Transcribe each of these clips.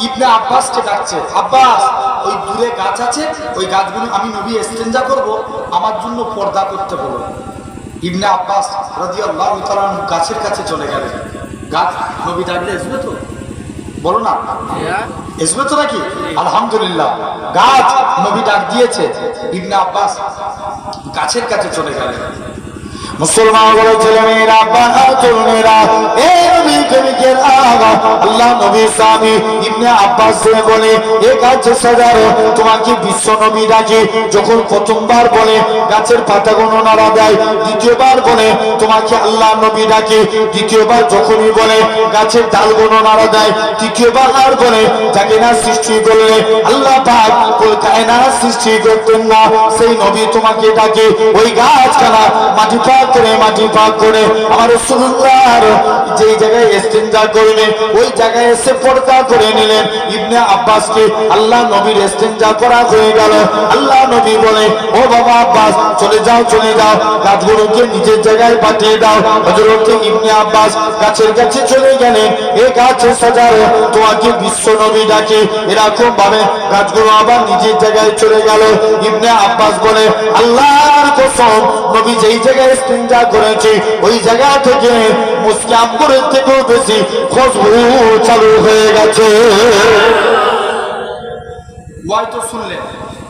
ইবনে আব্বাসকে ডাকছে, আব্বাস, ওই দূরে গাছ আছে, ওই গাছগুলো আমি নবী এস্তেঞ্জা করব, আমার জন্য পর্দা করতে বলো। ইবনে আব্বাস রাদিয়াল্লাহু তাআলা আনহু গাছের কাছে চলে গেলেন। গাছ নবী ডাকলে আসবে তো? বলো না। আসবে তো নাকি? আলহামদুলিল্লাহ। গাছ, নবী ডাক দিয়েছে। ইবনে আব্বাস গাছের কাছে চলে গেলেন। মুসলমান বলে ছেলে মেয়েরা বাবা তরুণেরা এ নবী আল্লাহ নবী স্বামী ইবনে আব্বাস বলে, এ গাছে তোমাকে বিশ্ব নবী যখন প্রথমবার বলে, গাছের নাড়া দেয়। দ্বিতীয়বার বলে তোমাকে আল্লাহ নবী ডাকে? দ্বিতীয়বার যখনই বলে, গাছের ডালগুলো নাড়া দেয়। তৃতীয়বার আর বলে, যাকে না সৃষ্টি করলে আল্লাহ পাক ওই কায়নাত সৃষ্টি করতেন না। সেই নবী তোমাকে ডাকে। ওই গাছখানা মাটি পাক করে মাটি পাক করে আমার সুন্দর যেই জায়গায় ইস্তেঞ্জা করলেন ওই জায়গায় এসে পর্দা করে নিলেন। ইবনে আব্বাসকে আল্লাহ নবীর ইস্তেঞ্জা করা হয়ে গেল। আল্লাহ নবী বলে, ও বাবা আব্বাস, চলে যাও চলে যাও। গাছগুলোকে নিজের জায়গায় পাঠিয়ে দাও। হযরত ইবনে আব্বাস গাছের কাছে চলে গেলেন। এ গাছের সাজারে তোমাকে বিশ্ব নবী ডাকে। এরকম ভাবে গাছগুলো আবার নিজের জায়গায় চলে গেল। ইবনে আব্বাস বলে, আল্লাহর কসম, নবী যেই জায়গায় ইস্তেঞ্জা করেছে। ওই জায়গা থেকে মুসকাম করে থেকেও বেশি খুশবু চালু হয়ে গেছে। তো শুনলেন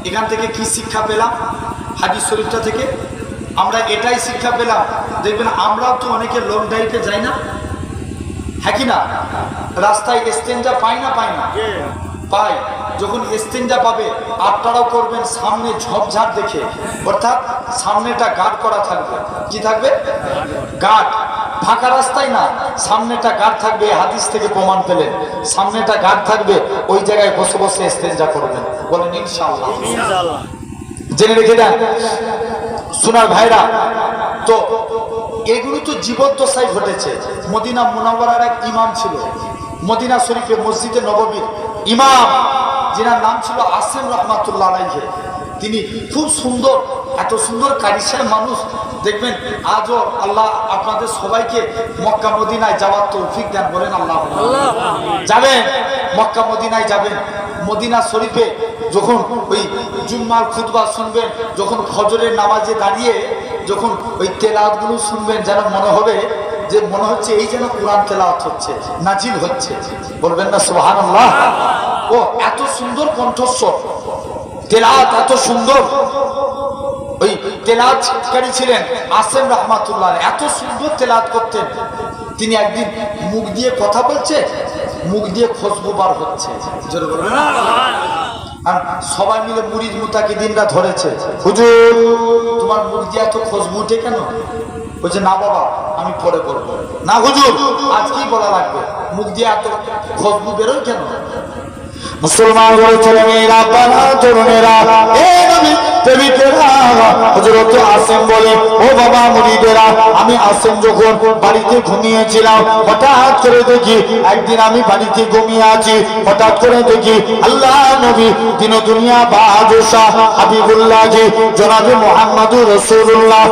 এখান থেকে কি শিক্ষা পেলাম? হাদিস শরীফটা থেকে? আমরা এটাই শিক্ষা পেলাম। দেখবেন আমরাও তো অনেকে লং ড্রাইভে যাই না। হ্যাঁ কি না? রাস্তায় এস্তেঞ্জা পাই না পাই না? পাই। যখন এস্তেঞ্জা পাবে আপনারাও করবেন সামনে ঝপঝাপ দেখে। অর্থাৎ সামনেটা গার্ড করা থাকবে। কি থাকবে? গার্ড ফাঁকা রাস্তায় না সামনেটা গার্ড থাকবে হাদিস থেকে প্রমাণ পেলেন। সামনেটা গার্ড থাকবে ওই জায়গায় বসে বসে এস্তেঞ্জা করবেন। বলেন ইনশাআল্লাহ। জেনে রেখে দেন সোনার ভাইরা তো এগুলো তো জীবদ্দশায় ঘটেছে। মদিনা মুনাওয়ারার এক ইমাম ছিল। মদিনা শরীফে মসজিদে নববীর। ইমাম যেনার নাম ছিল আসেম রহমাতুল্লাহ আলাইহে। তিনি খুব সুন্দর, এত সুন্দর কারিশার মানুষ। দেখবেন, আজও আল্লাহ আপনাদের সবাইকে মক্কা মদিনায় যাওয়ার তৌফিক দেন বলেন আল্লাহ। যাবেন, মক্কা মদিনায় যাবেন। মদিনা শরীফে যখন ওই জুম্মার খুতবা শুনবেন, যখন ফজরের নামাজে দাঁড়িয়ে যখন ওই তেলাওয়াতগুলো শুনবেন, যেন মনে হবে যে মনে হচ্ছে এই যেন কোরআন তেলাওয়াত হচ্ছে, নাজিল হচ্ছে। বলবেন না সুবহানাল্লাহ? ও, এত সুন্দর কণ্ঠস্বর। তেলাওয়াত এত সুন্দর। ওই তেলাওয়াতকারী ছিলেন আসেম রহমাতুল্লাহ এত সুন্দর তেলাওয়াত করতেন। তিনি একদিন মুখ দিয়ে কথা বলছে, মুখ দিয়ে খুশবু বার হচ্ছে? আর সবাই মিলে মুড়িদ মুতাকে দিনরা ধরেছে। তোমার মুখ দিয়ে এত খুশবু উঠে কেন? বলছে, না বাবা, আমি পরে বলব না হুজুর, আজকেই বলা লাগবে। মুখ দিয়ে এত খুশবু বেরোয় কেন? মুসলমান ছেলে মেয়েরা বাবা তরুণেরা বলে আমি আসেম যখন বাড়িতে ঘুমিয়েছিলাম, হঠাৎ করে দেখি একদিন আমি বাড়িতে ঘুমিয়ে আছি, হঠাৎ করে দেখি আল্লাহ নবী দিন দুনিয়া হাবিবুল্লাহ জি মুহাম্মদুর সাল্লাম।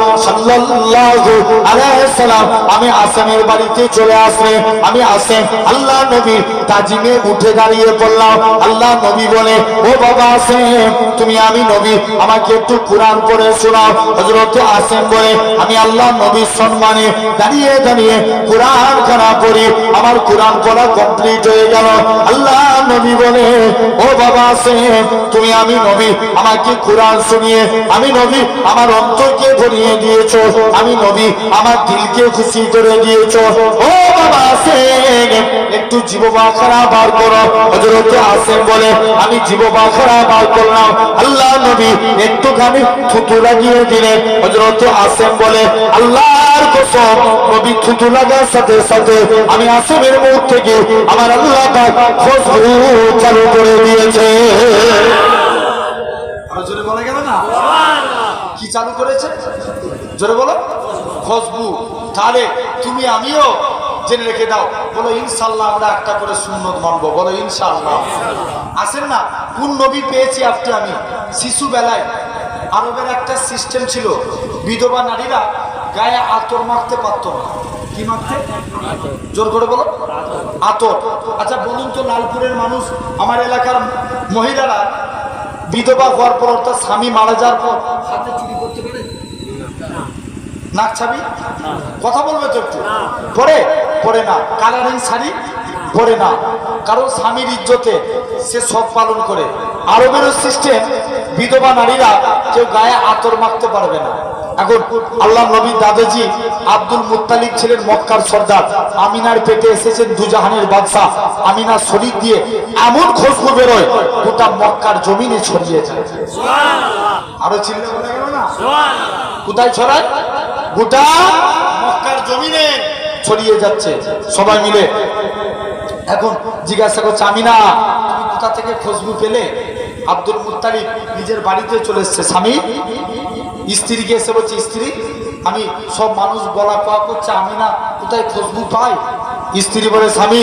আমি আসেমের বাড়িতে চলে আসলে, আমি আসেম আল্লাহ নবী তাজিমে উঠে দাঁড়িয়ে পড়লাম আল্লাহ নবী বলে, ও বাবা আসেম, তুমি আমি নবী। আমাকে একটু কোরআন পড়ে শোনাও। হযরত আসেম বলে, আমি আল্লাহ নবীর সম্মানে দাঁড়িয়ে দাঁড়িয়ে কোরআন খানা পড়ি। আমার কোরআন পড়া কমপ্লিট হয়ে গেল। আল্লাহ নবী বলে, ও বাবা আসেম, তুমি আমি নবী। আমাকে কোরআন শুনিয়ে, আমি নবী। আমার অন্তরকে ভরিয়ে দিয়েছ। আমি নবী। আমার দিলকে খুশি করে দিয়েছ। ও বাবা আসেম, একটু জীব বাখরা বার করো। হযরত আসেম বলে, আমি জীব বাখরা বার করলাম আল্লাহ নবী একটুখানি থুতু লাগিয়ে দিলেন। হযরত আসেম বলে থুতু লাগার সাথে সাথে আমি আমার আল্লাহ চালু করে জোরে বলা না? কি চালু বলো। তাহলে তুমি আমিও জেনে রেখে দাও, বলো ইনশাল্লাহ আমরা একটা করে সুন্নত মানবো, বলো ইনশাল্লাহ। আসেন না? কোন নবী পেয়েছি আপনি, আমি? শিশু বেলায় আরবের একটা সিস্টেম ছিল, বিধবা নারীরা গায়ে আতর মাখতে পারতো না। কি মাখতে জোর করে বলো। আতর। আচ্ছা বলুন তো, লালপুরের মানুষ, আমার এলাকার মহিলারা বিধবা হওয়ার পর, অর্থাৎ স্বামী মারা যাওয়ার পর, হাতে চুরি করতে পারে? নাক ছাবি? কথা বলবে তো একটু। পরে পরে না। কালারিং শাড়ি পরে না। কারণ স্বামীর ইজ্জতে সে সব পালন করে। আরবেরও সিস্টেম বিধবা নারীরা কেউ গায়ে আতর মাখতে পারবে না। এখন আল্লাহ নবী দাদাজি আব্দুল মুত্তালিব ছিলেন মক্কার সর্দার। আমিনার পেটে এসেছেন দুজাহানের বাদশাহ। আমিনার শরীর দিয়ে এমন খুশবু বেরোয় গোটা মক্কার জমিনে ছড়িয়ে যায়। আরও চিল্লা না? কোথায় ছড়ায়? গোটা মক্কার জমিনে। ছড়িয়ে যাচ্ছে। সবাই মিলে। এখন জিজ্ঞাসা করছে আমি না তুমি কোথা থেকে খুশবু পেলে? আব্দুল মুত্তালিব নিজের বাড়িতে চলে এসছে। স্বামী স্ত্রীকে এসে বলছে স্ত্রী আমি সব মানুষ বলা পাওয়া করছে আমি না কোথায় খুশবু পাই স্ত্রী বলে স্বামী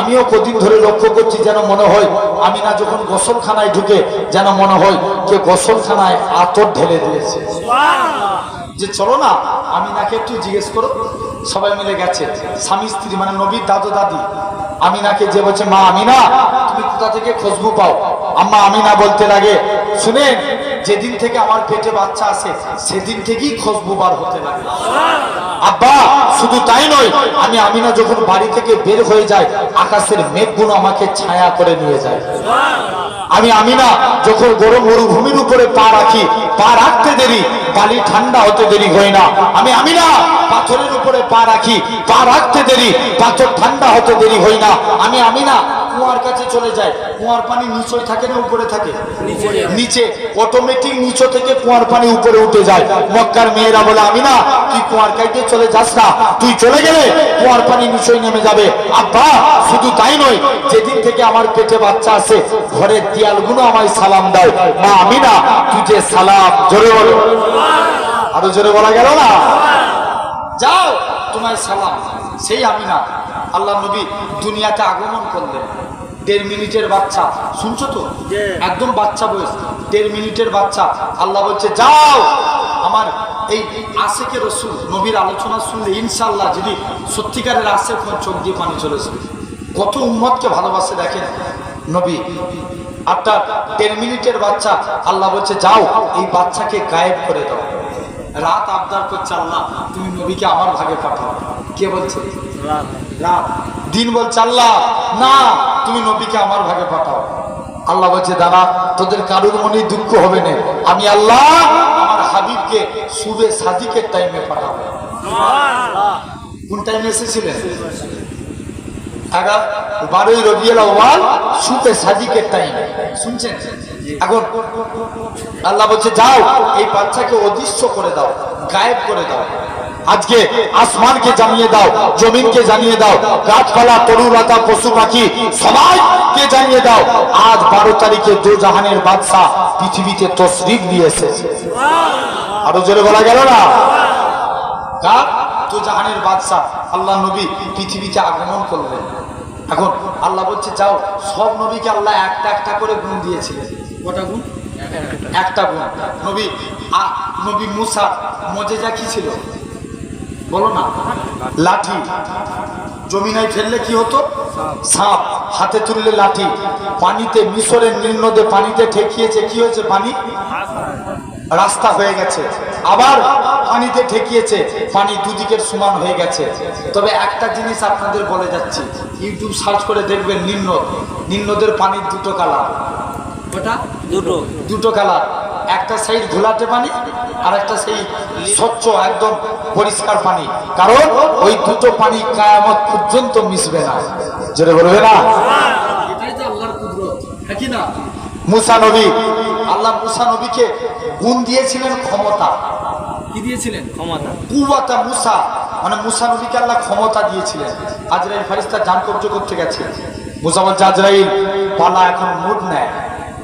আমিও কদিন ধরে লক্ষ্য করছি যেন মনে হয় আমি না যখন গোসলখানায় ঢুকে যেন মনে হয় যে গোসলখানায় আতর ঢেলে দিয়েছে। যে চলো না আমি নাকে একটু জিজ্ঞেস করো। সবাই মিলে গেছে। স্বামী, স্ত্রী মানে নবীর দাদু, দাদি। আমিনাকে যে বলছে, মা, আমিনা, তুমি কোথা থেকে খুশবু পাও? আম্মা আমিনা বলতে লাগে, শুনেন, যেদিন থেকে আমার পেটে বাচ্চা আসে সেদিন থেকেই খুশবু বার হতে লাগে। আব্বা, শুধু তাই নয়, আমি আমিনা যখন বাড়ি থেকে বের হয়ে যায় আকাশের মেঘগুলো আমাকে ছায়া করে নিয়ে যায়। আমি আমিনা যখন গরম মরুভূমির উপরে পা রাখি, পা রাখতে দেরি বালি ঠান্ডা হতে দেরি হয় না। আমি আমি না পাথরের উপরে পা রাখি, পা রাখতে দেরি, পাথর ঠান্ডা হতে দেরি হয় না। আমি আমিনা কুয়ার কাছে চলে যায়, কুয়ার পানি নিচয় থাকে না উপরে থাকে? নিচে। অটোমেটিক নিচে থেকে কুয়ার পানি উপরে উঠে যায়। মক্কার মেয়েরা বলে আমি না তুই কুয়ার কাইতে চলে যাস না। তুই চলে গেলে কুয়ার পানি নিচয় নেমে যাবে। আব্বা, শুধু তাই নয়, যেদিন থেকে আমার পেটে বাচ্চা আছে, ঘরের দেয়ালগুলো আমায় সালাম দাও। মা আমি না তুই যে সালাম, জোরে বলো। আরও জোরে বলা গেল না? যাও, তোমায় সালাম। সেই আমি না আল্লাহ নবী দুনিয়াতে আগমন করলেন। দেড় মিনিটের বাচ্চা। শুনছো তো? একদম বাচ্চা বয়স। দেড় মিনিটের বাচ্চা। আল্লাহ বলছে যাও! আমার এই আশেকে রসুল নবীর আলোচনা শুনলে ইনশাল্লাহ যদি সত্যিকারের আসে চোখ দিয়ে পানি চলেছে কত উম্মতকে ভালোবাসে দেখেন নবী। আপনার দেড় মিনিটের বাচ্চা। আল্লাহ বলছে যাও এই বাচ্চাকে গায়েব করে দাও। রাত আবদার করছে আল্লাহ তুমি নবীকে আমার ভাগে পাঠাও। কে বলছে? দিন বলছে আল্লাহ না তুমি নবীকে আমার ভাগে পাঠাও। আল্লাহ বলছে দাদা তোদের কারুর মনে দুঃখ হবে না। আমি আল্লাহ আমার হাবিবকে শুভে সাদিকের টাইমে পাঠাবো। কোন টাইমে এসেছিলেন? এগারো বারোই রবিউল সুতে সাদিকের টাইম শুনছেন? এখন আল্লাহ বলছে যাও এই বাচ্চাকে অদৃশ্য করে দাও গায়েব করে দাও। আজকে আসমানকে জানিয়ে দাও, জমিনকে জানিয়ে দাও, গাছপালা তরুলতা পশু পাখি, সবাইকে জানিয়ে দাও, আজ বারো তারিখে দু জাহানের বাদশাহ পৃথিবীতে তসরিফ এসেছে। আরও জোরে বলা গেল না? জাহানের বাদশাহ। আল্লাহ নবী পৃথিবীতে আগমন করলেন। এখন আল্লাহ বলছে, যাও, সব নবীকে আল্লাহ একটা একটা করে গুণ দিয়েছিলেন। কটা গুণ? একটা গুণ। নবী নবী মুসা, মজেজা কি ছিল? বলো না। লাঠি। জমিনায় ফেললে কি হতো? সাপ। হাতে তুললে লাঠি। পানিতে মিশরের নীলনদে পানিতে ঠেকিয়েছে। কি হয়েছে পানি? রাস্তা হয়ে গেছে। আবার পানিতে ঠেকিয়েছে। পানি দুদিকের সমান হয়ে গেছে। তবে একটা জিনিস আপনাদের বলে যাচ্ছি। ইউটিউব সার্চ করে দেখবেন নিম্নদ নিম্নদের পানির দুটো কালার। ওটা? দুটো। দুটো কালার। একটা সাইড ঘোলাটে পানি আর একটা সেই স্বচ্ছ একদম পরিষ্কার পানি কারণ ওই দুটো পানি কায়ামত পর্যন্ত মিশবে না। যেটা বলবে না? এটাই তো আল্লাহর কুদরত হ্যাঁ না? মুসা নবী আল্লাহ মুসা নবীকে গুণ দিয়েছিলেন ক্ষমতা। কি দিয়েছিলেন? ক্ষমতা। কুয়াতা মুসা মানে মুসা নবীকে আল্লাহ ক্ষমতা দিয়েছিলেন। আজরাইল ফারিস্তা জান কবজ করতে গেছে। মুসা বলছে আজরাইল পালা এখন মুড নেয়।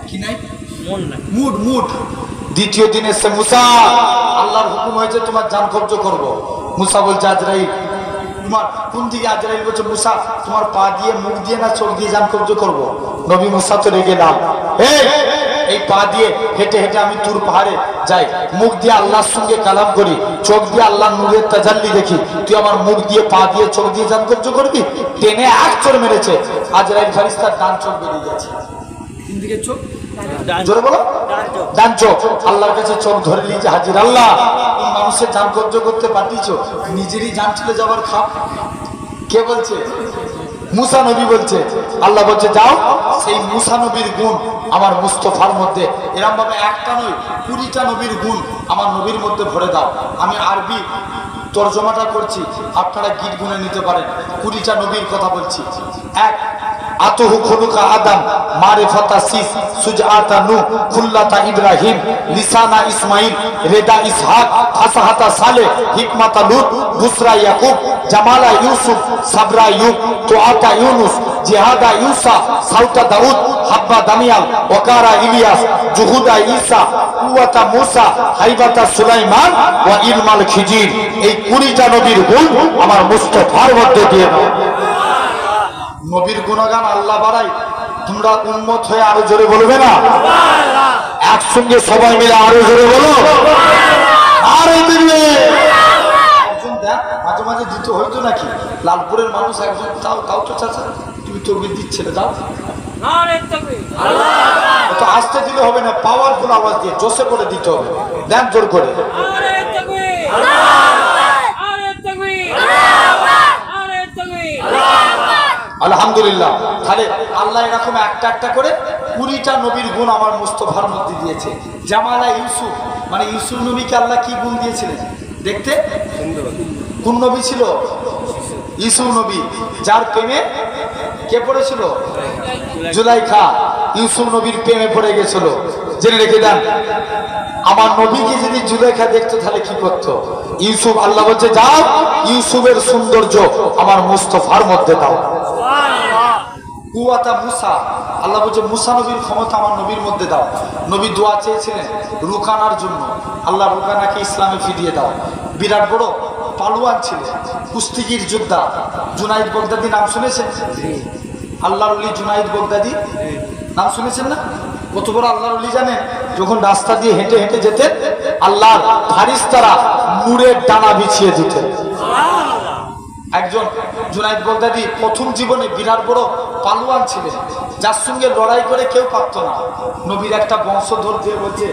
কি নাই? মন মুড মুড। দ্বিতীয় দিন এসে মুসা। আল্লাহর হুকুম হয়েছে, তোমার জান কবজ করব। মুসা বলছে, আজরাইল, তোমার কোন দিকে আজরাইল বলছে, মুসা, তোমার পা দিয়ে মুখ দিয়ে না চোখ দিয়ে জান কবজ করব। নবী মুসা তো রেগে না। এই পা দিয়ে হেঁটে হেঁটে আমি তুর পাহাড়ে যাই। মুখ দিয়ে আল্লাহর সঙ্গে কালাম করি। চোখ দিয়ে আল্লাহ নূরের তাজাল্লি দেখি। তুই আমার মুখ দিয়ে, পা দিয়ে, চোখ দিয়ে যান কব্জ করবি? টেনে এক চোর মেরেছে। আজরাইল ফারিস্তার ডান চোখ বেরিয়ে গেছে। তিন দিকে চোখ? জোরে বলো। ডান আল্লাহর কাছে চোখ ধরে নিয়েছে হাজির আল্লাহ এই মানুষের জান কর্য করতে পাঠিয়েছ নিজেরই জান চলে যাবার খাপ। কে বলছে? মুসা নবী বলছে। আল্লাহ বলছে যাও সেই মুসা নবীর গুণ আমার মুস্তফার মধ্যে। এরম ভাবে একটা নয় কুড়িটা নবীর গুণ আমার নবীর মধ্যে ভরে দাও। আমি আরবি তর্জমাটা করছি আপনারা গীত গুনে নিতে পারেন। কুড়িটা নবীর কথা বলছি। এক আতহু খুলুকা আদম, মারিফাতা সিস, সুজআতা নূহ, খুল্লাতা ইব্রাহিম, লিসানা ইসমাইল রেদা ইসহাক, ফাসাহাতা সালেহ, হিকমাতা লূত, বুসরা ইয়াকুব, জামালা ইউসুফ, সাবরা ইউব তোয়াতা ইউনুস, জিহাদা ইউসা, সাউতা দাউদ, হাব্বা দানিয়াল ওকারা ইলিয়াস, জুহুদা ঈসা, কুওয়াতা মুসা, হাইবাতা সুলাইমান ওয়া ইলমাল খিজির এই কুড়িটা নবীর গুণ আমার মুস্তফার মধ্যে দিয়ে দাও। নবীর গুণগান আল্লাহ বাড়াই তোমরা উন্মত হয়ে আরও জোরে বলবে না? একসঙ্গে সবাই মিলে আরও জোরে বলো। আরও মাঝে মাঝে দিতে নাকি? মানুষ একজন তাও তো চাচা তো আসতে দিলে হবে না পাওয়ারফুল আওয়াজ দিয়ে জোসে করে দিতে হবে। দেন জোর করে নারে তাকবীর নারে তাকবীর নারে তাকবীর আলহামদুলিল্লাহ। তাহলে আল্লাহ এরকম একটা একটা করে কুড়িটা নবীর গুণ আমার মুস্তফার মধ্যে দিয়েছে। জামালা ইউসুফ মানে ইউসুফ নবীকে আল্লাহ কি গুণ দিয়েছিলেন? দেখতে? কোন নবী ছিল? ইউসুফ নবী। যার প্রেমে কে পড়েছিল? জুলাইখা। ইউসুফ নবীর প্রেমে পড়ে গেছিল। জেনে রেখে দেন। আমার নবীকে যদি জুলেখা দেখতো, তাহলে কি করতো? ইউসুফ, আল্লাহ বলছে, যাও, ইউসুফের সৌন্দর্য আমার মুস্তফার মধ্যে দাও। কুয়াতা মুসা বলছে আমার নবীর মধ্যে দাও। নবী রুকানার জন্য। আল্লাহ রুকানাকে ফিরিয়ে দাও। বিরাট বড় কুস্তিগির যোদ্ধা। জুনাইদ বগদাদি, নাম শুনেছেন? আল্লাহর জুনাইদ বগদাদি? নাম শুনেছেন না? কত বড় আল্লাহর অলি জানেন? যখন রাস্তা দিয়ে হেঁটে হেঁটে যেতেন, আল্লাহর ফারিস্তারা মুড়ের ডানা বিছিয়ে দিতেন। একজন জুনাইদ বলদাদি প্রথম জীবনে বিরাট বড় পালুয়ান ছিলেন। যার সঙ্গে লড়াই করে কেউ পারত না। নবীর একটা বংশধর দিয়ে বলছে,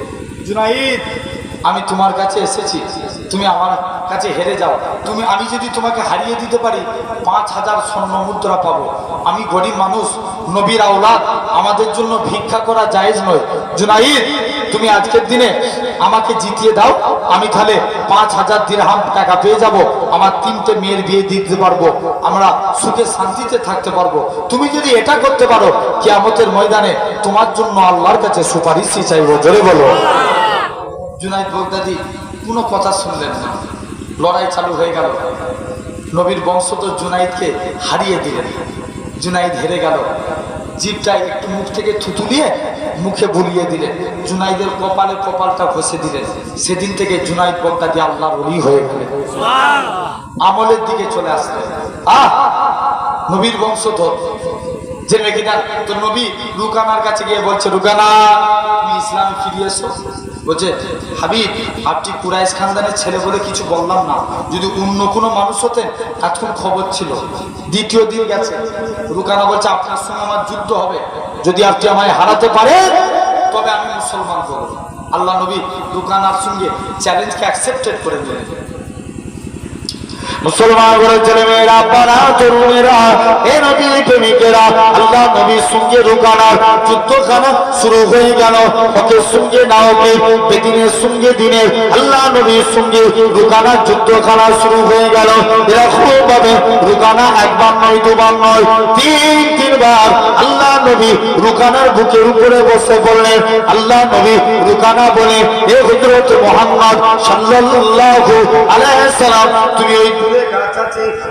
জুনাইদ, আমি তোমার কাছে এসেছি। তুমি আমার কাছে হেরে যাও। তুমি আমি যদি তোমাকে হারিয়ে দিতে পারি পাঁচ হাজার স্বর্ণ মুদ্রা পাবো। আমি গরিব মানুষ নবীর আওলাদ আমাদের জন্য ভিক্ষা করা জায়েজ নয়। জুনাইদ তুমি আজকের দিনে আমাকে জিতিয়ে দাও। আমি তাহলে পাঁচ হাজার দিরহাম টাকা পেয়ে যাব। আমার তিনটে মেয়ের বিয়ে দিতে পারব। আমরা সুখে শান্তিতে থাকতে পারব। তুমি যদি এটা করতে পারো কিয়ামতের ময়দানে তোমার জন্য আল্লাহর কাছে সুপারিশই চাইব। জোরে বলো। জুনাইদ বগদাদি কোনো কথা শুনলেন না। লড়াই চালু হয়ে গেল। নবীর বংশ তো জুনাইদকে হারিয়ে দিলেন। জুনাইদ হেরে গেল। জিপটায় একটু মুখ থেকে থুতু দিয়ে মুখে বুলিয়ে দিলেন। জুনাইদের কপালে কপালটা ঘষে দিলেন। সেদিন থেকে জুনাইদ বগদাদি আল্লাহর অলি হয়ে গেলেন। আমলের দিকে চলে আসলেন। আহ! নবীর বংশধর যে নাকি না তো নবী রুকানার কাছে গিয়ে বলছে রুকানা তুমি ইসলামে ফিরে এসো। বলছে, হাবিব আপনি খানদানের ছেলে বলে কিছু বললাম না। যদি অন্য কোনো মানুষ হতেন এতক্ষণ খবর ছিল। দ্বিতীয় দিন গেছে। রুকানা বলছে, আপনার সঙ্গে আমার যুদ্ধ হবে। যদি আপনি আমায় হারাতে পারেন, তবে আমি মুসলমান করব আল্লাহ নবী রুকানার সঙ্গে চ্যালেঞ্জকে অ্যাকসেপ্টেড করে দিলেন। মুসলমান ঘরের ছেলে মেয়েরা পাড়া তরুণেরা, এ নবী প্রেমিকেরা, আল্লাহ নবীর সঙ্গে রুকানার যুদ্ধখানা শুরু হয়ে গেল। হকের সঙ্গে নাওকের বেদিনের সঙ্গে দিনের আল্লাহ নবীর সঙ্গে রুকানার যুদ্ধখানা শুরু হয়ে গেল। এরকম ভাবে রুকানা একবার নয়, দুবার নয়, তিন, তিনবার আল্লাহ নবী রুকানার বুকের উপরে বসে বললেন, আল্লাহ নবী, রুকানা বলে, এ হজরত মোহাম্মদ সাল্লাল্লাহু আলাইহি সাল্লাম তুমি ওই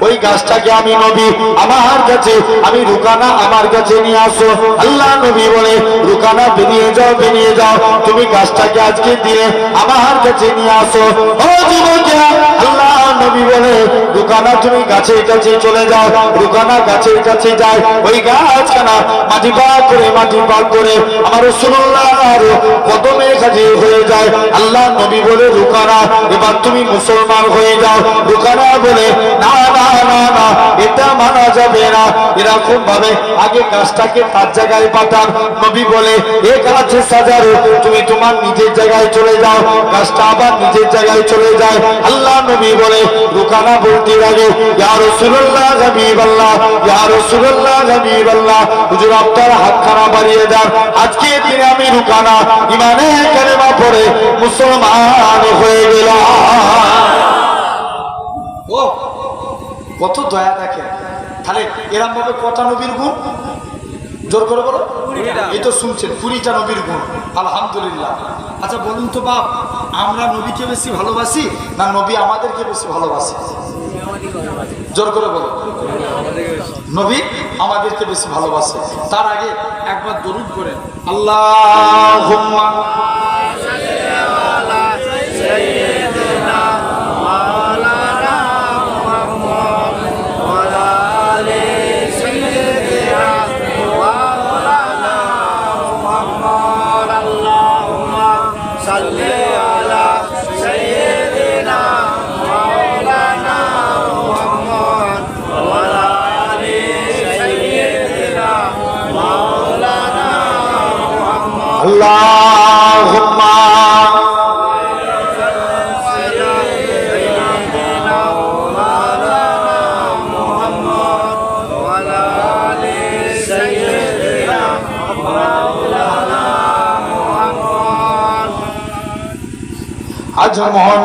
ওই গাছটাকে আমি নবী, আমার কাছে, আমি রুকানা আমার কাছে নিয়ে আসো। আল্লাহ নবী বলে, রুকানা, বেরিয়ে যাও বেরিয়ে যাও, তুমি গাছটাকে আজকে দিয়ে আমার কাছে নিয়ে আসো। ও যুবকেরা, আল্লাহ নবী বলে রুকানা তুমি গাছের কাছে চলে যাও রুকানা গাছের কাছে যায় ওই গাছখানা মাটি পাক করে, মাটি পাক করে আমার রসুল্লাহর কদমে কাছে হয়ে যায়। আল্লাহ নবী বলে রুকানা এবার তুমি মুসলমান হয়ে যাও। রুকানা বলে, না না না না, এটা মানা যাবে না। এরকম ভাবে আগে গাছটাকে তার জায়গায় পাঠান। নবী বলে, এ গাছে সাজারো, তুমি তোমার নিজের জায়গায় চলে যাও। গাছটা আবার নিজের জায়গায় চলে যায়। আল্লাহ নবী বলে রুকানা বলতে লাগে ইয়া রাসূলুল্লাহ হাবিবাল্লাহ ইয়া রাসূলুল্লাহ হাবিবাল্লাহ হুজুর আপনার হাতখানা বাড়িয়ে দেন। আজকে দিনে আমি রুকানা ইমানে কালেমা পড়ে মুসলমান হয়ে গেলাম। ও কত দয়া দেখে তাহলে এরম ভাবে কটা নবীর গুণ? জোর করে বলো। এই তো শুনছেন কুড়িটা নবীর গুণ। আলহামদুলিল্লাহ। আচ্ছা বলুন তো বাপ আমরা নবীকে বেশি ভালোবাসি না নবী আমাদেরকে বেশি ভালোবাসি? জোর করে বলো। নবী আমাদেরকে বেশি ভালোবাসে। তার আগে একবার দরুদ করে আল্লাহ মহন